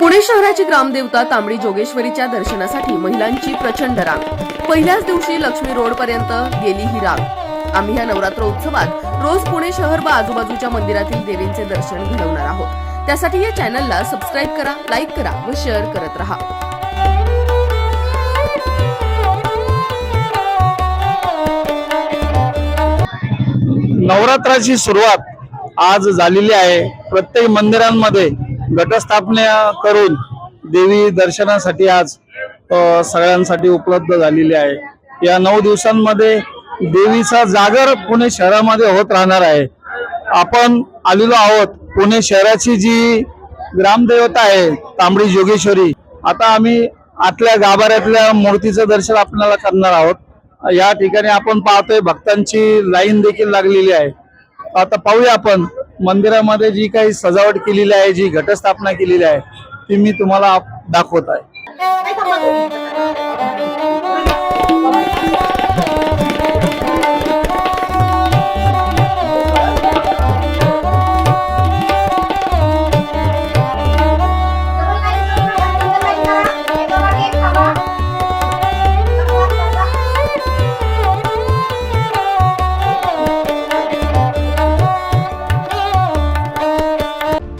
पुणे शहराची ग्रामदेवता तांबडी जोगेश्वरीच्या दर्शनासाठी महिलांची प्रचंड रांग. पहिल्याच दिवशी लक्ष्मी रोड पर्यंत गेली ही रांग. आम्ही या नवरात्र उत्सवात रोज पुणे शहर व आजूबाजूच्या मंदिरातील देवींचे दर्शन घडवणार आहोत. त्यासाठी या चॅनलला सबस्क्राईब करा लाईक करा व शेअर करत राहा. नवरात्राची सुरुवात आज झालेली आहे. प्रत्येक मंदिरांमध्ये घटस्थापना करून देवी दर्शनासाठी आज सगळ्यांसाठी उपलब्ध झालेली आहे. या नऊ दिवसांमध्ये देवीचा जागर पुणे शहरामध्ये होत राहणार आहे. आपण आलेलो आहोत पुणे शहराची जी ग्रामदेवता आहे तांबडी जोगेश्वरी. आता आम्ही आतल्या गाभाऱ्यातल्या मूर्तीचं दर्शन आपल्याला करणार आहोत. या ठिकाणी आपण पाहतोय भक्तांची लाईन देखील लागलेली आहे. आता पाहूया आपण. मंदिरामध्ये जी काही सजावट केलेली आहे जी घटस्थापना केलेली आहे ती मी तुम्हाला दाखवत आहे.